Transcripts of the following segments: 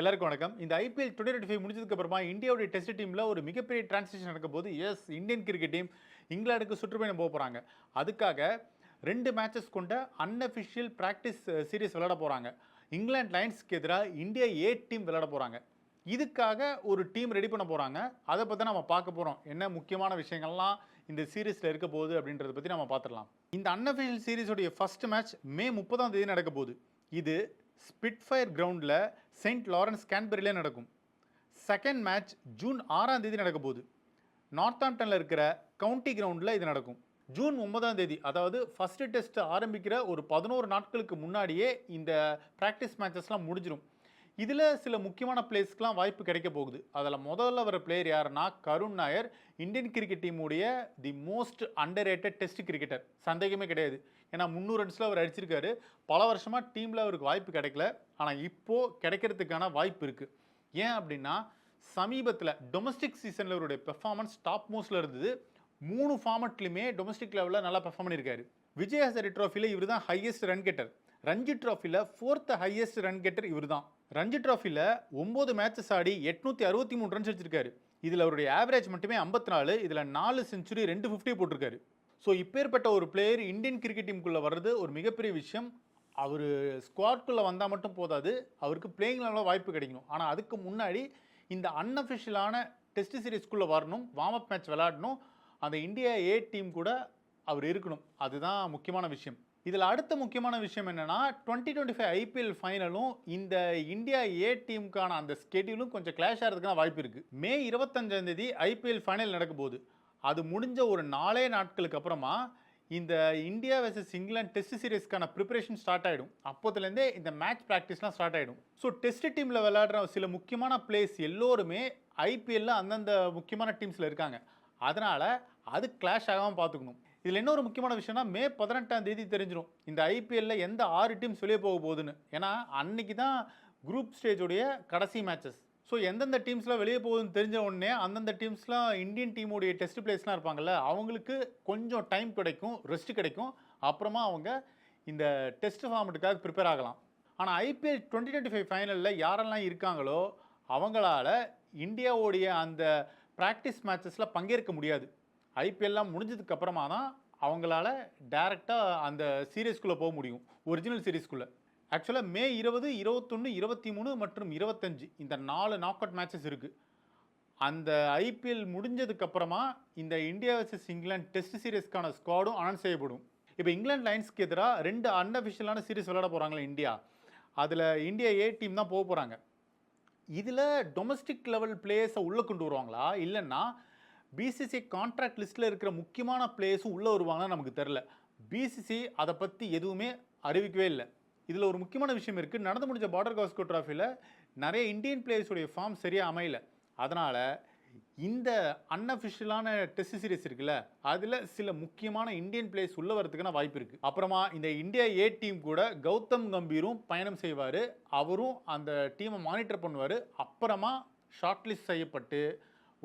எல்லாருக்கும் வணக்கம். இந்த ஐபிஎல் டுவெண்ட்டி டுவெண்ட்டி ஃபைவ் முடிஞ்சதுக்கு அப்புறமா இந்தியாவுடைய டெஸ்ட் டீமில் ஒரு மிகப்பெரிய டிரான்சிஷன் நடக்கும் போது எஸ் இந்தியன் கிரிக்கெட் டீம் இங்கிலாந்துக்கு சுற்றுப்பயணம் போக போகிறாங்க அதுக்காக ரெண்டு மேட்சஸ் கொண்ட அன்அஃபிஷியல் ப்ராக்டிஸ் சீரீஸ் விளையாட போகிறாங்க இங்கிலாந்து லைன்ஸ்க்கு எதிராக இந்தியா ஏ டீம் விளையாட போகிறாங்க இதுக்காக ஒரு டீம் ரெடி பண்ண போகிறாங்க அதை பற்றி நம்ம பார்க்க போகிறோம் என்ன முக்கியமான விஷயங்கள்லாம் இந்த சீரீஸில் இருக்க போகுது அப்படின்றத பற்றி நம்ம பார்த்துடலாம். இந்த அன்அஃபிஷியல் சீரிஸோடைய ஃபஸ்ட் மேட்ச் மே முப்பதாம் தேதி நடக்க போகுது. இது ஸ்பிட்ஃபயர் கிரவுண்டில் செயின்ட் லாரன்ஸ் கேன்பரிலே நடக்கும். செகண்ட் மேட்ச் ஜூன் ஆறாம் தேதி நடக்க போகுது. நார்த்தாம்டனில் இருக்கிற கவுண்டி கிரவுண்டில் இது நடக்கும். ஜூன் ஒன்பதாம் தேதி அதாவது ஃபஸ்ட்டு டெஸ்ட் ஆரம்பிக்கிற ஒரு பதினோரு நாட்களுக்கு முன்னாடியே இந்த ப்ராக்டிஸ் மேட்சஸ்லாம் முடிஞ்சிடும் இதில் சில முக்கியமான பிளேஸ்க்கெலாம் வாய்ப்பு கிடைக்க போகுது. அதில் முதல்ல வர பிளேயர் யாருன்னா Karun Nair. Indian cricket டீமுடைய the most underrated test cricketer சந்தேகமே கிடையாது. ஏன்னா முந்நூறு ரன்ஸில் அவர் அடிச்சிருக்காரு. பல வருஷமாக டீமில் அவருக்கு வாய்ப்பு கிடைக்கல. ஆனால் இப்போது கிடைக்கிறதுக்கான வாய்ப்பு இருக்குது ஏன் அப்படின்னா சமீபத்தில் டொமஸ்டிக் சீசனில் அவருடைய பெர்ஃபார்மன்ஸ் டாப் மோஸ்ட்டில் இருந்தது. மூணு ஃபார்மட்லையுமே டொமஸ்டிக் லெவலில் நல்லா பெர்ஃபார்ம் பண்ணியிருக்காரு. விஜய் ஹசரி ட்ராஃபியில் இவர் தான் ஹையஸ்ட் ரன் கெட்டர் ரஞ்சி ட்ராஃபியில் ஃபோர்த் ஹையஸ்ட் ரன் கெட்டர் இவர் தான் ரஞ்சி ட்ராஃபியில் ஒம்பது மேட்சஸ் ஆடி எட்நூற்றி அறுபத்தி மூணு ரன்ஸ் அடிச்சிருக்காரு. இதில் அவருடைய ஆவரேஜ் மட்டுமே ஐம்பத்தி நாலு இதில் நாலு செஞ்சுரி ரெண்டு ஃபிஃப்டி போட்டிருக்காரு. ஸோ இப்பேற்பட்ட ஒரு பிளேயர் இந்தியன் கிரிக்கெட் டீமுக்குள்ளே வர்றது ஒரு மிகப்பெரிய விஷயம். அவர் ஸ்குவாட்குள்ளே வந்தால் மட்டும் போதாது அவருக்கு பிளேயிங் லெவலில் வாய்ப்பு கிடைக்கணும். ஆனால் அதுக்கு முன்னாடி இந்த அன்அஃபிஷியலான டெஸ்ட் சீரீஸ்க்குள்ளே வரணும் வார்ம் அப் மேட்ச் விளையாடணும். அந்த இந்தியா ஏ டீம் கூட அவர் இருக்கணும். அதுதான் முக்கியமான விஷயம். இதில் அடுத்த முக்கியமான விஷயம் என்னென்னா டுவெண்ட்டி டுவெண்ட்டி ஃபைவ் ஐபிஎல் ஃபைனலும் இந்த இந்தியா ஏ டீமுக்கான அந்த ஸ்கெடியூலும் கொஞ்சம் கிளாஷ் ஆகிறதுக்கான வாய்ப்பு இருக்குது மே இருபத்தஞ்சாம் தேதி ஐபிஎல் ஃபைனல் நடக்க போகுது. அது முடிஞ்ச ஒரு நாலே நாட்களுக்கு அப்புறமா இந்த இந்தியா வெர்சஸ் இங்கிலாந்து டெஸ்ட் சீரீஸ்க்கான ப்ரிப்பரேஷன் ஸ்டார்ட் ஆகிடும் அப்போதுலேருந்தே இந்த மேட்ச் ப்ராக்டிஸ்லாம் ஸ்டார்ட் ஆகிடும் ஸோ டெஸ்ட் டீமில் விளையாடுற சில முக்கியமான பிளேஸ் எல்லோருமே ஐபிஎல்லில் அந்தந்த முக்கியமான டீம்ஸில் இருக்காங்க. அதனால் அது கிளாஷ் ஆகாமல் பார்த்துக்கணும். இதில் இன்னொரு முக்கியமான விஷயம்னா மே பதினெட்டாம் தேதி தெரிஞ்சிடும் இந்த ஐபிஎல்ல எந்த ஆறு டீம்ஸ் வெளியே போக போகுதுன்னு. ஏன்னா அன்னைக்கு தான் குரூப் ஸ்டேஜோடைய கடைசி மேட்சஸ் ஸோ எந்தெந்த டீம்ஸ்லாம் வெளியே போகுதுன்னு தெரிஞ்ச உடனே அந்தந்த டீம்ஸ்லாம் இந்தியன் டீமுடைய டெஸ்ட் பிளேஸ்லாம் இருப்பாங்கல்ல அவங்களுக்கு கொஞ்சம் டைம் கிடைக்கும் ரெஸ்ட் கிடைக்கும். அப்புறமா அவங்க இந்த டெஸ்ட் ஃபார்மெட்டுக்காக ப்ரிப்பேர் ஆகலாம். ஆனால் ஐபிஎல் டுவெண்ட்டி டுவெண்ட்டி ஃபைவ் ஃபைனலில் யாரெல்லாம் இருக்காங்களோ அவங்களால இந்தியாவுடைய அந்த ப்ராக்டிஸ் மேட்சஸில் பங்கேற்க முடியாது. ஐபிஎல்லாம் முடிஞ்சதுக்கு அப்புறமா தான் அவங்களால டேரெக்டாக அந்த சீரீஸ்குள்ளே போக முடியும். ஒரிஜினல் சீரீஸ்குள்ளே ஆக்சுவலாக மே இருபது இருபத்தொன்று இருபத்தி மூணு மற்றும் இருபத்தஞ்சு இந்த நாலு நாக் அவுட் மேட்சஸ் இருக்குது அந்த ஐபிஎல் முடிஞ்சதுக்கப்புறமா இந்த இந்தியா வர்சஸ் இங்கிலாந்து டெஸ்ட் சீரீஸ்க்கான ஸ்குவாடும் அனௌன்ஸ் செய்யப்படும். இப்போ இங்கிலாந்து லைன்ஸ்க்கு எதிராக ரெண்டு அன்அஃபிஷியலான சீரீஸ் விளையாட போகிறாங்களே இந்தியா. அதில் இந்தியா ஏ டீம் தான் போக போகிறாங்க இதில் டொமஸ்டிக் லெவல் பிளேயர்ஸை உள்ளே கொண்டு வருவாங்களா? இல்லைன்னா பிசிசி கான்ட்ராக்ட் லிஸ்ட்டில் இருக்கிற முக்கியமான பிளேயர்ஸும் உள்ளே வருவாங்கன்னு நமக்கு தெரில பிசிசி அதை பற்றி எதுவுமே அறிவிக்கவே இல்லை. இதில் ஒரு முக்கியமான விஷயம் இருக்குது நடந்து முடிஞ்ச பார்டர் காஸ்கோ ட்ராஃபியில் நிறைய இந்தியன் பிளேயர்ஸுடைய ஃபார்ம் சரியாக அமையல. அதனால் இந்த அன்அஃபிஷியலான டெஸ்ட் சீரிஸ் இருக்குல்ல அதில் சில முக்கியமான இந்தியன் பிளேயர்ஸ் உள்ள வரதுக்கான வாய்ப்பு இருக்குது அப்புறமா இந்த இந்தியா ஏ டீம் கூட கௌதம் கம்பீரும் பயணம் செய்வார். அவரும் அந்த டீமை மானிட்டர் பண்ணுவார். அப்புறமா ஷார்ட் லிஸ்ட் செய்யப்பட்டு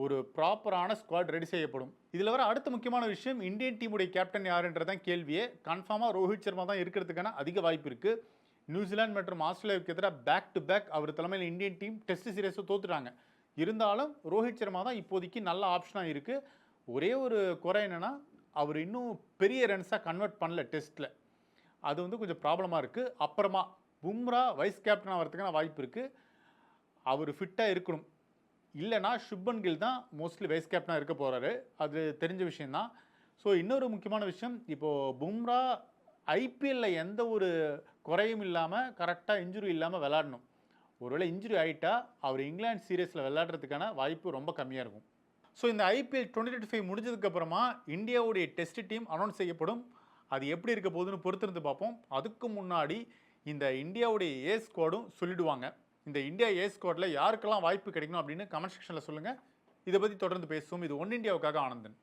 ஒரு ப்ராப்பரான ஸ்குவாட் ரெடி செய்யப்படும். இதில் வர அடுத்த முக்கியமான விஷயம் இந்தியன் டீமுடைய கேப்டன் யாருன்றதான் கேள்வியே. கன்ஃபார்மாக ரோஹித் சர்மா தான் இருக்கிறதுக்கான அதிக வாய்ப்பு இருக்குது நியூசிலாந்து மற்றும் ஆஸ்திரேலியாவுக்கு எதிராக பேக் டு பேக் அவர் தலைமையில் இந்தியன் டீம் டெஸ்ட் சீரியஸை தோத்துட்டாங்க. இருந்தாலும் ரோஹித் சர்மா தான் இப்போதைக்கு நல்ல ஆப்ஷனாக இருக்குது ஒரே ஒரு குறை என்னென்னா அவர் இன்னும் பெரிய ரன்ஸாக கன்வெர்ட் பண்ணல டெஸ்ட்டில் அது வந்து கொஞ்சம் ப்ராப்ளமாக இருக்குது அப்புறமா பும்ரா வைஸ் கேப்டன் ஆகிறதுக்கான வாய்ப்பு இருக்குது அவர் ஃபிட்டாக இருக்கணும். இல்லைனா சுப்பன் கில் தான் மோஸ்ட்லி வைஸ் கேப்டனாக இருக்க போகிறாரு அது தெரிஞ்ச விஷயந்தான் ஸோ இன்னொரு முக்கியமான விஷயம் இப்போது பும்ரா ஐபிஎல்ல எந்த ஒரு குறையும் இல்லாமல் கரெக்டாக இன்ஜுரி இல்லாமல் விளாடணும் ஒருவேளை இன்ஜுரி ஆகிட்டா அவர் இங்கிலாந்து சீரீஸில் விளாட்றதுக்கான வாய்ப்பு ரொம்ப கம்மியாக இருக்கும். ஸோ இந்த ஐபிஎல் டுவெண்ட்டி டுவெண்ட்டி ஃபைவ் முடிஞ்சதுக்கப்புறமா இந்தியாவுடைய டெஸ்ட் டீம் அனௌன்ஸ் செய்யப்படும். அது எப்படி இருக்க போகுதுன்னு பொறுத்திருந்து பார்ப்போம். அதுக்கு முன்னாடி இந்த இந்தியாவுடைய ஏ ஸ்குவாடும் சொல்லிடுவாங்க. இந்த இந்தியா ஏ ஸ்குவாடில் யாருக்கெல்லாம் வாய்ப்பு கிடைக்கணும் அப்படின்னு கமெண்ட் செக்ஷனில் சொல்லுங்கள் இதை பற்றி தொடர்ந்து பேசுவோம். இது ஒன் இந்தியாவுக்காக ஆனந்தன்.